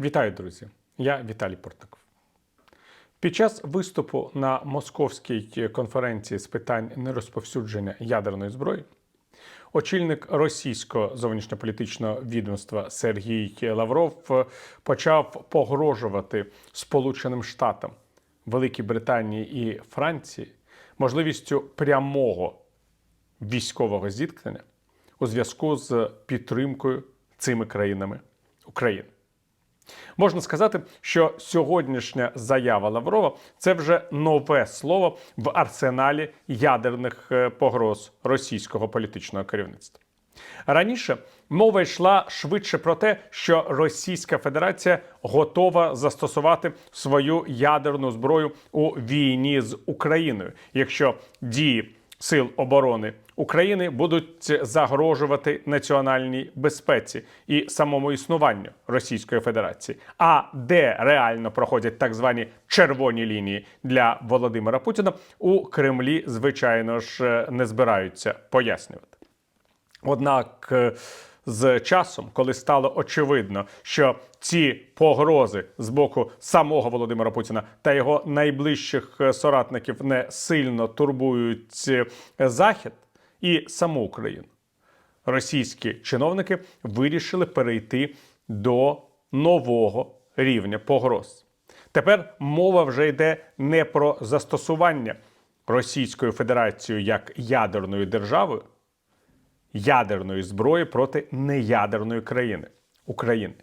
Вітаю, друзі! Я Віталій Портников. Під час виступу на московській конференції з питань нерозповсюдження ядерної зброї очільник російського зовнішньополітичного відомства Сергій Лавров почав погрожувати Сполученим Штатам, Великій Британії і Франції можливістю прямого військового зіткнення у зв'язку з підтримкою цими країнами України. Можна сказати, що сьогоднішня заява Лаврова це вже нове слово в арсеналі ядерних е, погроз російського політичного керівництва. Раніше мова йшла швидше про те, що Російська Федерація готова застосувати свою ядерну зброю у війні з Україною, якщо дії сил оборони України будуть загрожувати національній безпеці і самому існуванню Російської Федерації. А де реально проходять так звані червоні лінії для Володимира Путіна у Кремлі, звичайно ж, не збираються пояснювати. Однак е, з часом, коли стало очевидно, що ці погрози з боку самого Володимира Путіна та його найближчих е, соратників не сильно турбують е, Захід і саму Україну, російські чиновники вирішили перейти до нового рівня погроз. Тепер мова вже йде не про застосування Російською Федерацією як ядерною державою ядерної зброї проти неядерної країни України.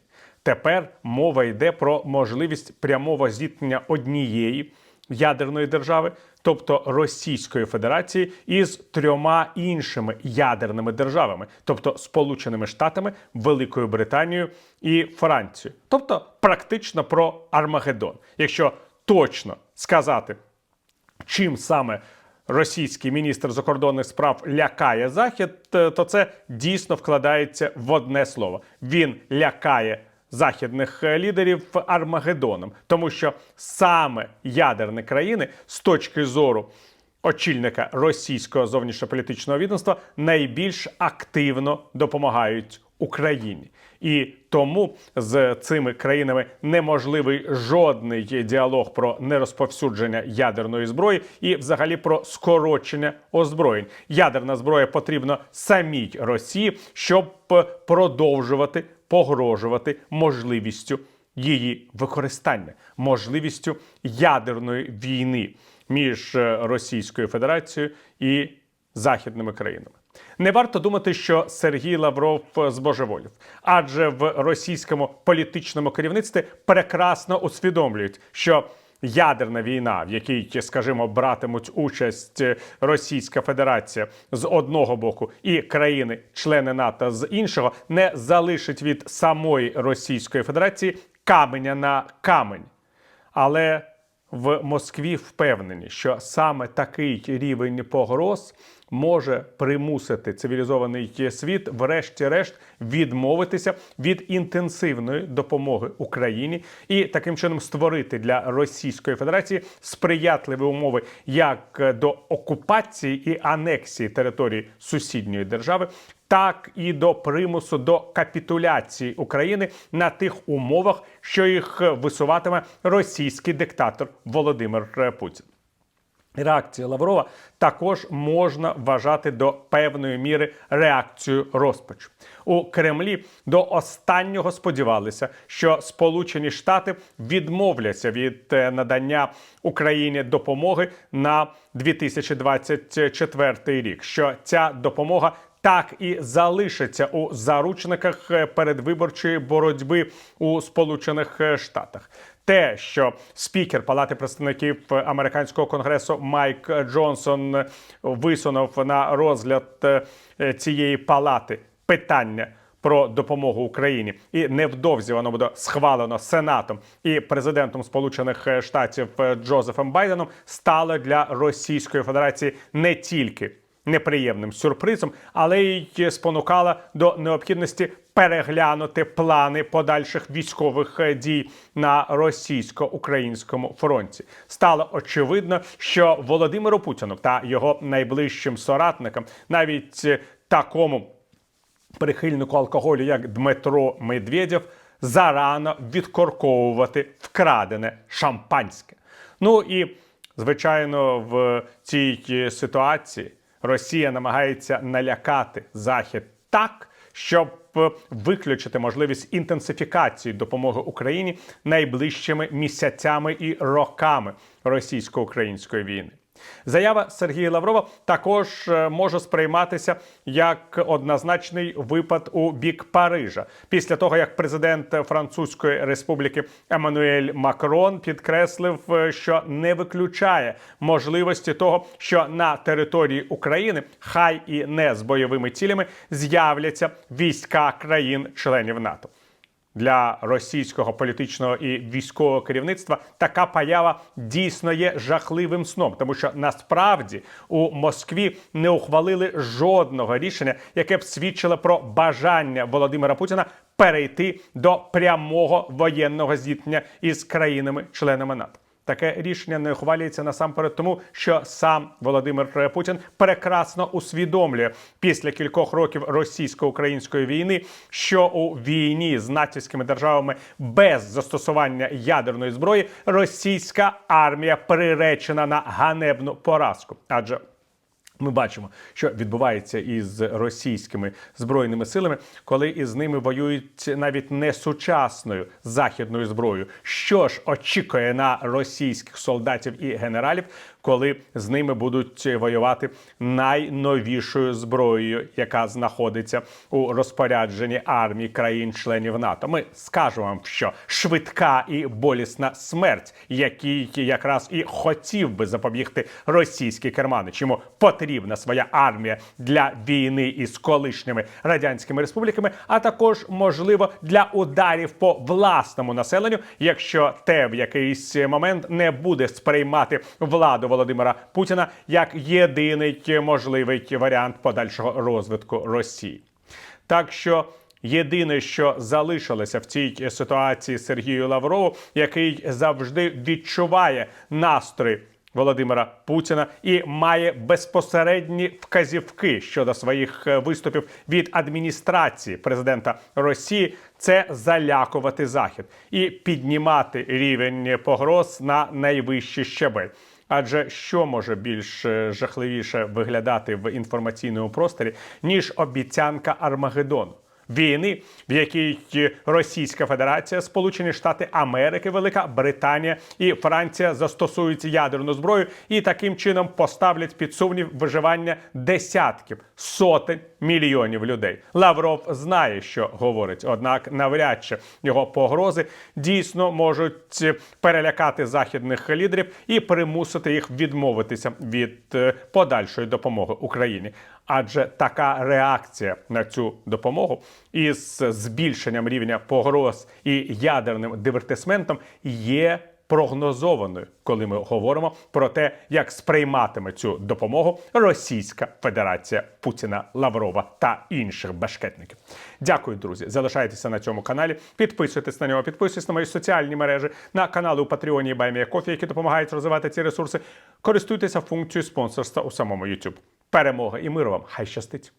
Тепер мова йде про можливість прямого зіткнення однієї ядерної держави, тобто Російської Федерації, із трьома іншими ядерними державами, тобто Сполученими Штатами, Великою Британією і Францією. Тобто практично про Армагеддон. Якщо точно сказати, чим саме російський міністр закордонних справ лякає захід, е, то це дійсно вкладається в одне слово. Він лякає. Західних е, лідерів Армагеддоном, тому що саме ядерні країни з точки зору очільника російського зовнішньополітичного відомства найбільш активно допомагають Україні. І тому з цими країнами неможливий жодний діалог про нерозповсюдження ядерної зброї і, взагалі, про скорочення озброєнь. Ядерна зброя потрібна самій Росії, щоб продовжувати погрожувати можливістю її використання, можливістю ядерної війни між Російською Федерацією і західними країнами. Не варто думати, що Сергій Лавров збожеволів, адже в російському політичному керівництві прекрасно усвідомлюють, що ядерна війна, в якій, скажімо, братимуть участь Російська Федерація з одного боку і країни-члени НАТО з іншого, не залишить від самої Російської Федерації каменя на камень. Але в Москві впевнені, що саме такий рівень погроз може примусити цивілізований світ, врешті-решт, відмовитися від інтенсивної допомоги Україні і таким чином створити для Російської Федерації сприятливі умови як до окупації і анексії території сусідньої держави. Так і до примусу до капітуляції України на тих умовах, що їх висуватиме російський диктатор Володимир Путін. Реакція Лаврова також можна вважати до певної міри реакцією розпачу у Кремлі. До останнього сподівалися, що Сполучені Штати відмовляться від е, надання Україні допомоги на 2024 рік. Що ця допомога так і залишиться у заручниках е, передвиборчої боротьби у Сполучених е, Штатах. Те, що спікер Палати представників американського конгресу Майк Джонсон висунув на розгляд е, цієї палати питання. Про допомогу Україні і невдовзі воно буде схвалено Сенатом і президентом Сполучених Штатів Джозефом Байденом стало для Російської Федерації не тільки неприємним сюрпризом, але й спонукала до необхідності переглянути плани подальших військових е, дій на російсько-українському фронті. Стало очевидно, що Володимиру Путіну та його найближчим соратникам, навіть е, такому прихильнику алкоголю, як Дмитро Медведєв, зарано відкорковувати вкрадене шампанське. Ну і звичайно, в цій ситуації Росія намагається налякати Захід так, щоб виключити можливість інтенсифікації допомоги Україні найближчими місяцями і роками російсько-української війни. Заява Сергія Лаврова також е, може сприйматися як однозначний випад у бік Парижа після того, як президент Французької республіки Еммануель Макрон підкреслив, е, що не виключає можливості того, що на території України, хай і не з бойовими цілями, з'являться війська країн-членів НАТО. Для російського політичного і військового керівництва така поява дійсно є жахливим сном, тому що насправді у Москві не ухвалили жодного рішення, яке б свідчило про бажання Володимира Путіна перейти до прямого воєнного зіткнення із країнами-членами НАТО. Таке рішення не ухвалюється насамперед, тому що сам Володимир Путін прекрасно усвідомлює після кількох років російсько-української війни, що у війні з натівськими державами без застосування ядерної зброї російська армія приречена на ганебну поразку, адже ми бачимо, що відбувається із російськими збройними силами, коли із ними воюють навіть не сучасною західною зброєю. Що ж очікує на російських солдатів і генералів, коли з ними будуть воювати найновішою зброєю, яка знаходиться у розпорядженні армії країн-членів НАТО? Ми скажемо вам, що швидка і болісна смерть, якій якраз і хотів би запобігти російський керманич. Йому потрібна своя армія для війни із колишніми радянськими республіками, а також можливо для ударів по власному населенню, якщо те в якийсь момент не буде сприймати владу Володимира Путіна як єдиний можливий варіант подальшого розвитку Росії. Так що єдине, що залишилося в цій ситуації Сергію Лаврову, який завжди відчуває настрої Володимира Путіна і має безпосередні вказівки щодо своїх е, виступів від адміністрації президента Росії. Це залякувати захід і піднімати рівень погроз на найвищий щабель. Адже що може більш е, жахливіше виглядати в інформаційному просторі ніж обіцянка Армагеддону? Війни, в якій Російська Федерація, Сполучені Штати Америки, Велика Британія і Франція застосують ядерну зброю і таким чином поставлять під сумнів виживання десятків сотень мільйонів людей. Лавров знає, що говорить, однак навряд чи його погрози дійсно можуть перелякати західних лідерів і примусити їх відмовитися від е, подальшої допомоги Україні. Адже така реакція на цю допомогу із збільшенням рівня погроз і ядерним дивертисментом є прогнозованою, коли ми говоримо про те, як сприйматиме цю допомогу Російська Федерація Путіна Лаврова та інших башкетників. Дякую, друзі. Залишайтеся на цьому каналі. Підписуйтесь на нього, підписуйтесь на мої соціальні мережі, на канали у Патреоні і Баймія Кофі, які допомагають розвивати ці ресурси. Користуйтеся функцією спонсорства у самому YouTube. Перемога і миру вам! Хай щастить!